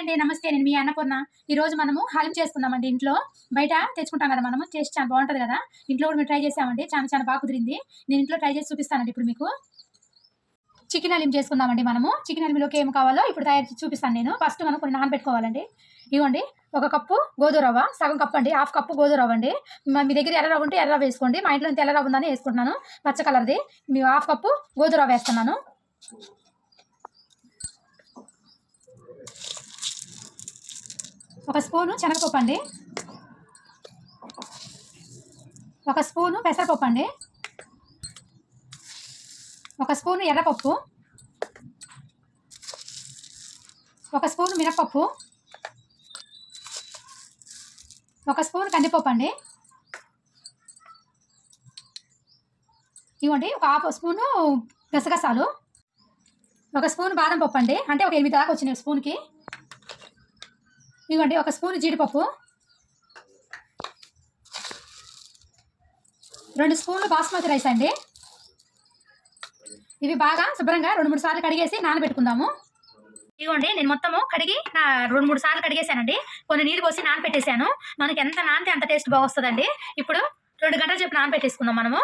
అండి. నమస్తే నేను మీ అన్నపూర్ణ. ఈ రోజు మనము హలీం చేసుకుందామండి ఇంట్లో. బయట తెచ్చుకుంటాం కదా మనము టేస్ట్ చాలా బాగుంటుంది కదా. ఇంట్లో కూడా మేము ట్రై చేసామండి. చాలా చాలా బాగా కుదిరింది. నేను ఇంట్లో ట్రై చేసి చూపిస్తానండి ఇప్పుడు మీకు. చికెన్ హలీం చేసుకుందామండి మనము. చికెన్ హలీంలోకి ఏం కావాలో ఇప్పుడు తయారు చూపిస్తాను నేను. ఫస్ట్ మనం కొన్ని నానబెట్టుకోవాలండి. ఇవ్వండి. ఒక కప్పు గోధుమ రవ్వ సగం కప్పు అండి హాఫ్ కప్పు గోధుమ రవ్వ అండి. మీ దగ్గర ఎర్ర రవ్వ ఉంటే ఎర్ర రవ్వ వేసుకోండి. మా ఇంట్లో తెల్ల రవ్వ ఉందని వేసుకుంటున్నాను. పచ్చ కలర్ది. మీ హాఫ్ కప్పు గోధుమ రవ్వ వేస్తున్నాను. ఒక స్పూను శనగపప్పు అండి. ఒక స్పూను పెసరపప్పు అండి. ఒక స్పూను ఎర్రపప్పు. ఒక స్పూను మినపప్పు ఒక స్పూన్ కందిపప్పు అండి. ఇవ్వండి ఒక హాఫ్ స్పూను గసగసాలు. ఒక స్పూన్ బాదం పప్పు అండి. అంటే ఒక ఎనిమిది దాకా వచ్చినాయి స్పూన్కి. ఇవ్వండి ఒక స్పూన్ జీడిపప్పు. రెండు స్పూన్లు బాస్మతి రైస్ అండి. ఇవి బాగా శుభ్రంగా రెండు మూడు సార్లు కడిగేసి నానబెట్టుకుందాము. ఇదిగోండి నేను మొత్తము కడిగి నా రెండు మూడు సార్లు కడిగేసానండి కొన్ని నీళ్ళు పోసి నానబెట్టేసాను మనకి ఎంత నానితే అంత టేస్ట్ బాగుస్తుందండి. ఇప్పుడు రెండు గంటల చెప్పు నానబెట్టేసుకుందాం మనము.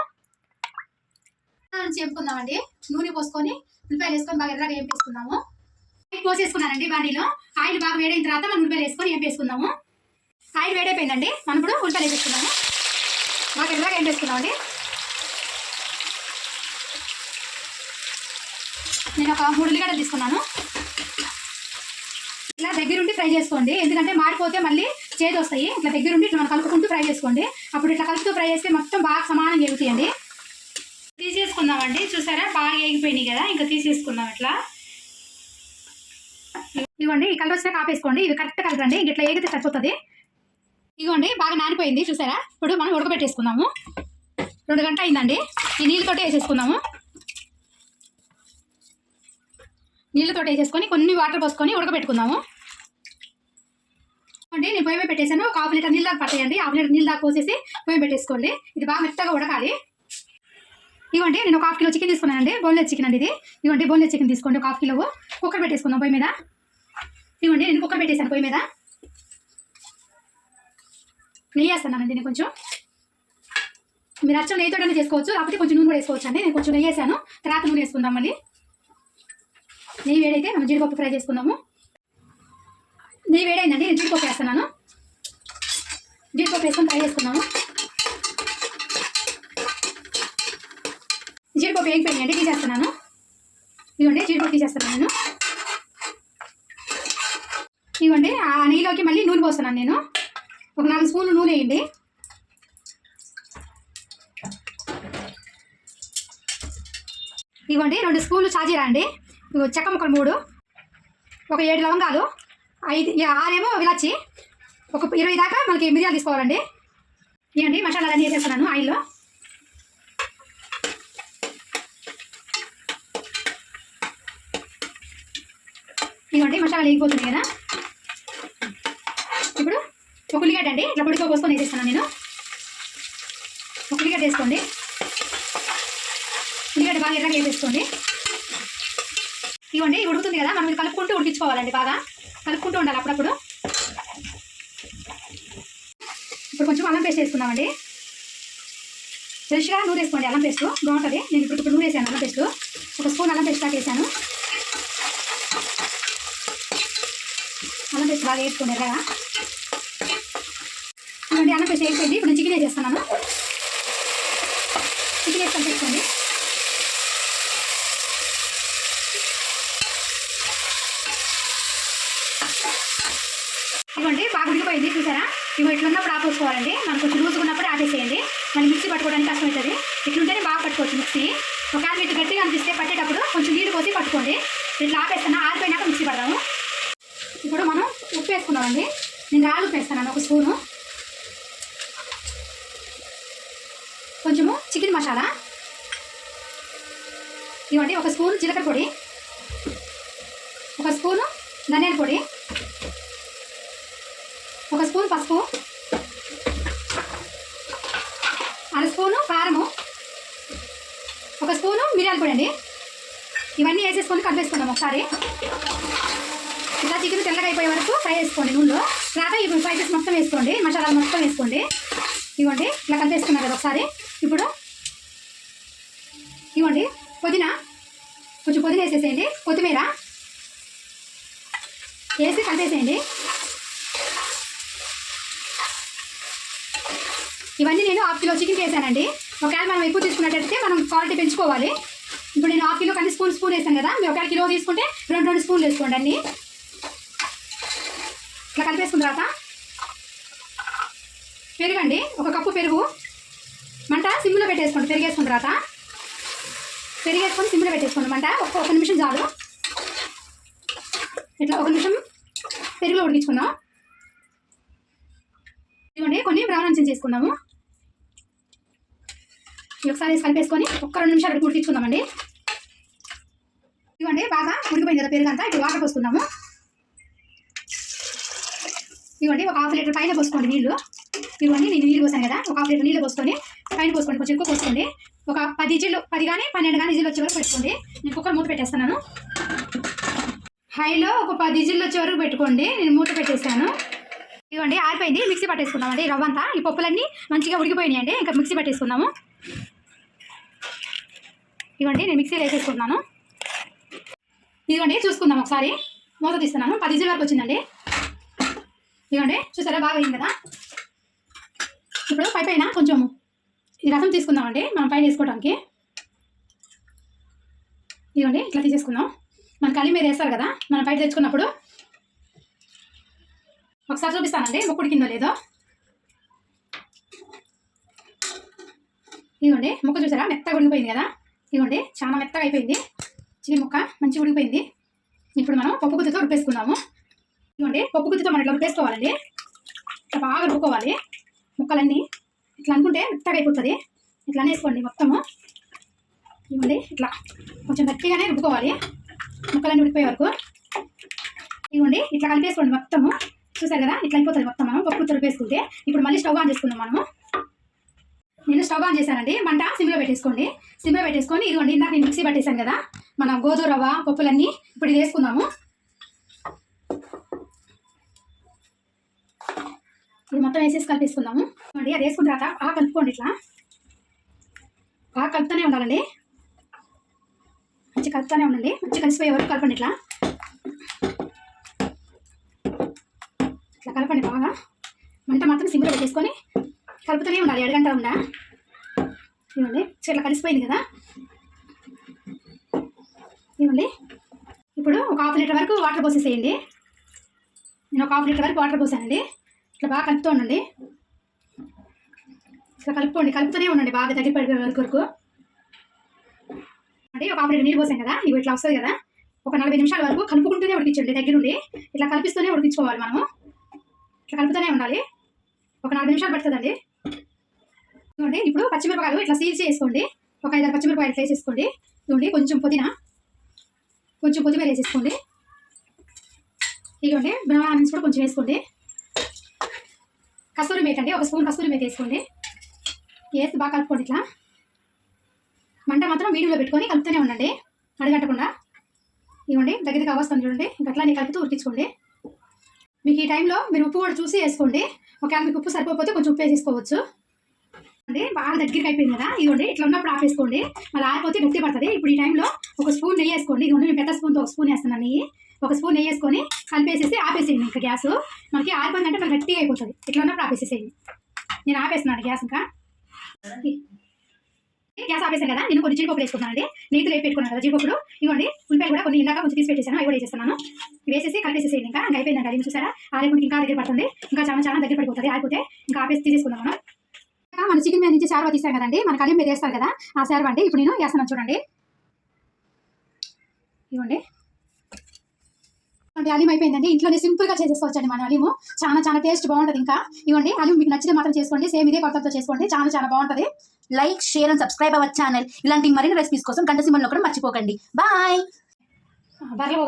చెప్పుకుందామండి నూనె పోసుకొని ఉల్లిపాయలు వేసుకొని బాగా ఎర్రగా వేపేసుకుందాము. పోసేసుకున్నానండి బాడీలో. ఆయిల్ బాగా వేడైన తర్వాత మనం ఉల్లిపాయలు వేసుకొని ఎంపేసుకుందాము ఆయిల్ వేడైపోయిందండి. మనం ఇప్పుడు ఉల్లిపాయలు వేసేసుకున్నాము బాగా ఎర్రగా ఎంపేసుకున్నామండి నేను ఒక మూడు ఉల్లిగడ్డలు తీసుకున్నాను. ఇలా దగ్గరుండి ఫ్రై చేసుకోండి. ఎందుకంటే మాడిపోతే మళ్ళీ చేదు వస్తాయి. ఇట్లా దగ్గరుండి ఇట్లా మనం కలుపుకుంటూ ఫ్రై చేసుకోండి. అప్పుడు ఇట్లా కలుపుతూ ఫ్రై చేస్తే మొత్తం బాగా సమానంగా ఎగుతాయండి తీసేసుకుందామండి. చూసారా? బాగా ఏగిపోయినాయి కదా. ఇంకా తీసేసుకుందాం ఇట్లా. ఇవ్వండి ఈ కలర్ వచ్చినా కాపేసుకోండి ఇది కరెక్ట్ కలర్ అండి ఇట్లా ఏగితే సరిపోతుంది. ఇదిగోండి బాగా నానిపోయింది చూసారా? ఇప్పుడు మనం ఉడకబెట్టేసుకుందాము. రెండు గంట అయిందండి. ఈ నీళ్ళతోటి వేసేసుకుందాము. నీళ్ళతోటి వేసేసుకొని కొన్ని వాటర్ పోసుకొని ఉడకబెట్టుకుందాము. అండి నేను పొయ్యి పెట్టేశాను. ఒక హాఫ్ లీటర్ నీళ్ళు దాకా పట్టేయండి. హాఫ్ లీటర్ నీళ్ళ దాకా పోసేసి పొయ్యి పెట్టేసుకోండి. ఇది బాగా మెత్తగా ఉడకాలి. ఇవ్వండి నేను ఒక హాఫ్ కిలో చికెన్ తీసుకున్నానండి. బోన్లెస్ చికెన్ అండి ఇది. ఇవ్వండి బోన్లెస్ చికెన్ తీసుకోండి ఒక హాఫ్ కిలో కుక్కర్ పెట్టేసుకుందాం పొయ్యి మీద. ఇవ్వండి నేను కుక్కర్ పెట్టేశాను పొయ్యి మీద. నెయ్యి వేస్తున్నానండి నేను కొంచెం. మీరు అచ్చం నెయ్యితోటనే చేసుకోవచ్చు లేకపోతే కొంచెం నూనె కూడా వేసుకోవచ్చు అండి. నేను కొంచెం నెయ్యి వేసాను తర్వాత నూనె వేసుకుందాం మళ్ళీ. నెయ్యి వేడైతే మనం జీడిపప్పు ఫ్రై చేసుకుందాము. నెయ్యి వేడైందండి నేను జీడిపప్పు వేస్తున్నాను. జీడిపప్పు వేసుకొని ఫ్రై చేసుకున్నాము జీడిపప్పు వేగిపోయిందండి తీసేస్తున్నాను. ఇవ్వండి జీడిపప్పు తీసేస్తున్నాను నేను. ఇవ్వండి. ఆ నెయ్యిలోకి మళ్ళీ నూనె పోస్తున్నాను నేను. ఒక నాలుగు స్పూన్లు నూనె వేయండి. ఇవ్వండి రెండు స్పూన్లు చాజీరా అండి. ఇగో చెక్క ముక్కలు మూడు ఒక ఏడు లవంగాలు ఐదు ఆరేమో విలాచి ఒక ఇరవై దాకా మనకి మిరియాలు తీసుకోవాలండి. ఇవ్వండి మసాలాలన్నీ వేసేస్తున్నాను ఆయిల్లో. ఇవ్వండి మసాలాలు వేగిపోతుంది కదా. ఒక ఉల్లిగడ్డ అండి. ఇట్లా పొడిగా పోసుకొని వేసేస్తాను నేను. ఒక ఉల్లిగడ్డ వేసుకోండి. ఉల్లిగడ్డ బాగా ఎర్రగా వేసేసుకోండి. ఇవ్వండి ఉడుకుతుంది కదా మనం ఇది కలుపుకుంటూ ఉడికించుకోవాలండి బాగా. కలుపుకుంటూ ఉండాలి అప్పుడప్పుడు. ఇప్పుడు కొంచెం అల్లం పేస్ట్ వేసుకుందామండి. ఫ్రెష్గా నూనె వేసుకోండి అల్లం పేస్ట్. బాగుంటుంది. నేను ఇప్పుడు ఇప్పుడు నూనె వేసాను అల్లం పేస్ట్. ఒక స్పూన్ అల్లం పేస్ట్ దాకా వేసాను. అల్లం పేస్ట్ బాగా వేసుకోండి ఎర్రగా. ఇవ్వండి అల్లం పేస్ట్ ఇప్పుడు చికెన్ వేసేస్తున్నాను. చికెన్ వేసుకొని పెట్టుకోండి. ఇవ్వండి బాగా ఉడికిపోయింది చూసారా? ఇవి ఎట్లున్నప్పుడు ఆపేసుకోవాలండి. మనం కొంచెం లూజ్గా ఉన్నప్పుడు ఆపేసేయండి. మళ్ళీ మిక్సీ పట్టుకోవడానికి కష్టమవుతుంది. ఇట్లుంటేనే బాగా పట్టుకోవచ్చు మిక్సీ. ఒకవేళ మీకు గట్టిగా అనిపిస్తే పట్టేటప్పుడు కొంచెం నీళ్ళు పోసి పట్టుకోండి. ఇట్లా ఆపేస్తాను ఆరిపోయినాక మిక్సీ పడదాము ఇప్పుడు మనం ఉప్పు వేసుకున్నామండి. నేను రాళ్ళు ఉప్పు వేస్తాను ఒక స్పూను కొంచెము చికెన్ మసాలా. ఇవ్వండి ఒక స్పూన్ జీలకర్ర పొడి. ఒక స్పూను ధనియాల పొడి. ఒక స్పూన్ పసుపు. అర స్పూను కారము. ఒక స్పూను మిరియాల పొడి అండి. ఇవన్నీ వేసేసుకొని కలిపేసుకుందాం ఒకసారి. ఇలా చికెన్ తెల్లగా అయిపోయే వరకు ఫ్రై వేసుకోండి నూనెలో. తర్వాత ఇప్పుడు స్పైసెస్ మొత్తం వేసుకోండి మసాలాలు మొత్తం వేసుకోండి. ఇవ్వండి ఇలా కలిపేసుకున్నారు కదా ఒకసారి. ఇప్పుడు ఇవ్వండి పుదీనా. కొంచెం పుదీనా వేసేసేయండి. కొత్తిమీర వేసి కలిపేసేయండి. ఇవన్నీ నేను హాఫ్ కిలో చికెన్ వేసానండి. ఒకవేళ మనం ఎక్కువ తీసుకున్నట్టయితే మనం క్వాలిటీ పెంచుకోవాలి. ఇప్పుడు నేను హాఫ్ కిలో కానీ స్పూన్ స్పూన్ వేసాను కదా మీరు ఒకవేళ కిలో తీసుకుంటే రెండు రెండు స్పూన్లు వేసుకోండి అన్నీ. ఇట్లా కలిపేసుకున్న తర్వాత పెరుగండి. ఒక కప్పు పెరుగు. మంట సిమ్లో పెట్టేసుకోండి పెరిగేసుకున్న తర్వాత. పెరిగేసుకొని సిమ్లో పెట్టేసుకోండి. ఒక్క ఒక ఒక నిమిషం చాలు. ఇట్లా ఒక నిమిషం పెరుగులో ఉడికించుకుందాం. ఇదిగోండి కొన్ని బ్రౌన్ అంచం చేసుకుందాము. ఒకసారి కలిపేసుకొని ఒక్క రెండు నిమిషాలు ఉడికించుకుందామండి. ఇదిగోండి బాగా ఉడికిపోయింది కదా పెరుగంతా. ఇప్పుడు వాటర్ పోసుకుందాము. ఇదిగోండి ఒక హాఫ్ లీటర్ పైన పోసుకోండి నీళ్ళు. ఇవన్నీ నేను నీళ్ళు పోసాను కదా ఒక హాఫ్ లీటర్ నీళ్ళు పోసుకొని పైన పోసుకోండి కొంచెం ఎక్కువ పోసుకోండి. ఒక పది ఇజీలు పది కానీ పన్నెండు కానీ ఇజీలు వచ్చే వరకు పెట్టుకోండి. నేను కుక్కర్ మూత పెట్టేస్తున్నాను. హైలో ఒక పది ఇజీలు వచ్చే వరకు పెట్టుకోండి. నేను మూత పెట్టేస్తాను ఇదిగోండి ఆరిపోయింది. మిక్సీ పట్టేసుకుందాం అండి రవ్వ అంతా. ఈ పప్పులన్నీ మంచిగా ఉడికిపోయినాయి అండి. ఇంకా మిక్సీ పట్టేసుకుందాము. ఇదిగోండి నేను మిక్సీలో వేసేసుకుంటున్నాను. ఇదిగోండి చూసుకుందాం ఒకసారి. మూత తీస్తున్నాను. పది ఇజీల వరకు వచ్చిందండి. ఇదిగోండి చూసారా? బాగా అయింది కదా? ఇప్పుడు పై పైన కొంచెం ఈ రసం తీసుకుందామండి. మనం పైన వేసుకోవడానికి. ఇదిగోండి ఇట్లా తీసేసుకుందాం. మన కలి మీద వేస్తారు కదా మనం బయట తెచ్చుకున్నప్పుడు. ఒకసారి చూపిస్తానండి ముక్కుడు కింద లేదో. ఇదిగోండి ముక్క చూసారా? మెత్తగా ఉడికిపోయింది కదా. ఇదిగోండి చాలా మెత్తగా అయిపోయింది. చికెన్ ముక్క మంచిగా ఉడికిపోయింది. ఇప్పుడు మనం పప్పు గుత్తితో రుబ్బేసుకుందాము. ఇదిగోండి పప్పు గుత్తితో మనం ఇట్లా రుబ్బేసుకోవాలండి. బాగా రుబ్బుకోవాలి. ముక్కలన్నీ ఇట్లా అనుకుంటే మెత్తగా అయిపోతుంది. ఇట్లా వేసుకోండి మొత్తము. ఇవ్వండి ఇట్లా. కొంచెం గట్టిగానే రుబ్బుకోవాలి. ముక్కలన్నీ ఉడికిపోయే వరకు. ఇవ్వండి ఇట్లా కలిపేసుకోండి మొత్తము. చూసారు కదా? ఇట్లా అయిపోతుంది మొత్తం మనం. పప్పు తురిపేసుకుంటే ఇప్పుడు మళ్ళీ స్టవ్ ఆన్ చేసుకుందాం మనము. నేను స్టవ్ ఆన్ చేశానండి. మంట సిమ్లో పెట్టేసుకోండి. సిమ్లో పెట్టేసుకొని ఇదిగోండి ఇందాక నేను మిక్సీ పట్టేశాను కదా? మన గోధుమ రవ్వ పప్పులన్నీ ఇప్పుడు ఇది వేసుకుందాము. ఇది మొత్తం వేసేసి కలిపేసుకుందాము. ఇదిగోండి అది వేసుకున్న తర్వాత బాగా కలుపుకోండి ఇట్లా. బాగా కలుపుతూనే ఉండాలండి. మంచి కలుపుతూనే ఉండండి. మంచి కలిసిపోయే వరకు కలపండి ఇట్లా. ఇట్లా కలపండి బాగా. మంట మాత్రం సిమ్లో పెట్టేసుకొని కలుపుతూనే ఉండాలి. ఎడగంట ఉండా. ఇవ్వండి. ఇట్లా కలిసిపోయింది కదా. ఇవ్వండి. ఇప్పుడు ఒక హాఫ్ లీటర్ వరకు వాటర్ పోసేసేయండి. నేను ఒక హాఫ్ లీటర్ వరకు వాటర్ పోసానండి. ఇట్లా బాగా కలుపుతూ ఉండండి ఇట్లా కలుపుకోండి. కలుపుతూనే ఉండండి బాగా దగ్గర పడిపోయే వరకు. అంటే ఒక హాఫ్ నీళ్ళు పోసాం కదా ఇవి ఇట్లా వస్తుంది కదా. ఒక నలభై నిమిషాల వరకు కలుపుకుంటూనే ఉడికించండి దగ్గరుండి. ఇట్లా కలిపిస్తూనే ఉడికించుకోవాలి మనము. ఇట్లా కలుపుతూనే ఉండాలి. ఒక నలభై నిమిషాలు పడుతుందండి. చూడండి ఇప్పుడు పచ్చిమిరపకాయలు ఇట్లా సీజ్ చేసుకోండి. ఒక ఐదారు పచ్చిమిరపకాయలు ఇట్లా వేసేసుకోండి. చూడండి కొంచెం పుదీనా. కొంచెం కొత్తిమీర వేసేసుకోండి. ఇదిగోండి బ్రహ్మాన్స్ కూడా కొంచెం వేసుకోండి. కస్తూరి మేత అండి. ఒక స్పూన్ కస్తూరి మేత వేసుకోండి. వేసి బాగా కలుపుకోండి ఇట్లా. మంట మాత్రం మీడియంలో పెట్టుకొని కలుపుతూనే ఉండండి. అడగట్టకుండా. ఇవ్వండి. దగ్గరికి అవస్తుంది చూడండి. ఇంకా కలుపుతూ ఉడికించుకోండి. మీకు ఈ టైంలో మీరు ఉప్పు కూడా చూసి వేసుకోండి. ఒకవేళ మీకు ఉప్పు సరిపోతే కొంచెం ఉప్పు వేసుకోవచ్చు. అంటే బాగా దగ్గరికి అయిపోయింది కదా? ఇదిగోండి ఇట్లా ఉన్నప్పుడు ఆపేసుకోండి మళ్ళీ ఆరిపోతే గట్టి పడుతుంది. ఇప్పుడు ఈ టైంలో ఒక స్పూన్ నెయ్యి వేసుకోండి. ఇదిగోండి నేను పెద్ద స్పూన్తో ఒక స్పూన్ వేస్తున్నాను నెయ్యి. ఒక స్పూన్ నెయ్యి వేసుకొని కలిపేసేసి ఆపేసేయండి ఇంకా గ్యాస్. మనకి ఆరిపోయిందంటే మనకి గట్టిగా అయిపోతుంది. ఇట్లా ఉన్నప్పుడు ఆపేసేసేయండి. నేను ఆపేస్తున్నాను గ్యాస్ ఇంకా. గ్యాస్ ఆపేసాను కదా నేను కొన్ని జీడిపప్పులు వేసుకున్నానండి నెయ్యి రేపు పెట్టుకున్నాను కదా జీడిపప్పులు. ఇవ్వండి ఉల్లిపాయలు కూడా కొన్ని ఇందాక కొంచెం తీసి పెట్టేసాను అవి కూడా వేసేస్తున్నాను. వేసేసి కలిపేసేసేయండి ఇంకా. ఇంకా అయిపోయిందండి అది చూసారా? ఆరిపోయి ఇంకా దగ్గర పడుతుంది. ఇంకా చాలా చాలా దగ్గర పడిపోతుంది ఆరిపోతే ఇంకా ఆపేసి తీసేసుకుందాం మనం. మన చికెన్ మీద నుంచి శారవ తీసాం కదండి మన కడియం మీద వేస్తారు కదా ఆ శారవ అండి ఇప్పుడు నేను వేస్తున్నాను చూడండి. ఇవ్వండి అంటే అలీం అయిపోయిందండి. ఇంట్లోనే సింపుల్గా చేసేసుకోవచ్చండి మన అలీము. చాలా చాలా టేస్ట్ బాగుంటుంది ఇంకా. ఇవ్వండి అలీం మీకు నచ్చితే మాత్రం చేసుకోండి. సేమ్ ఇదే కొత్తతో చేసుకోండి. చాలా చాలా బాగుంటుంది. Like share and subscribe our channel. ఇలాంటి మరిన్ని రెసిపీస్ కోసం గంట సింబల్ కూడా మర్చిపోకండి. బాయ్. బర్రెలు